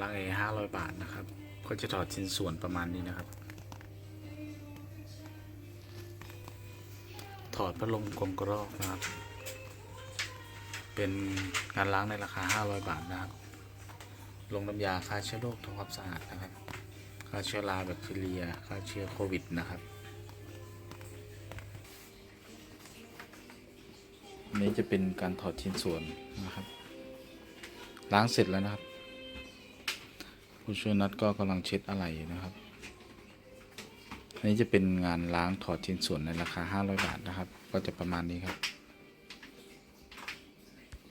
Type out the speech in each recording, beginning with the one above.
ล้างแอห้าร้อยบาทนะครับ ก็จะถอดชิ้นส่วนประมาณนี้นะครับ ถอดพัดลมกลมกระรอกนะครับ เป็นการล้างในราคา 500 บาทนะครับ ลงน้ำยาฆ่าเชื้อโรคทำความสะอาดนะครับฆ่าเชื้อราแบคทีเรียฆ่าเชื้อโควิดนะครับนี้จะเป็นการถอดชิ้นส่วนนะครับ ล้างเสร็จแล้วนะครับ ผู้ช่วยนัดก็กำลังเช็ดอะไรอยู่นะครับอันนี้จะเป็นงานล้างถอดชิ้นส่วนในราคา 500 บาทนะครับ ก็จะประมาณนี้ครับ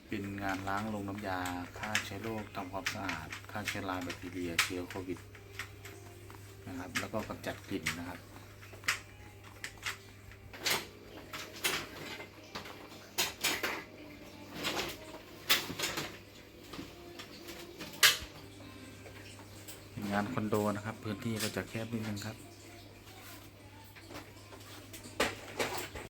เป็นงานล้างลงน้ำยาฆ่าเชื้อโรคทำความสะอาดฆ่าเชื้อราแบคทีเรียเชื้อโควิดนะครับ แล้วก็กำจัดกลิ่นนะครับ งานคอนโดนะครับ พื้นที่ก็จะแคบนิดนึงครับ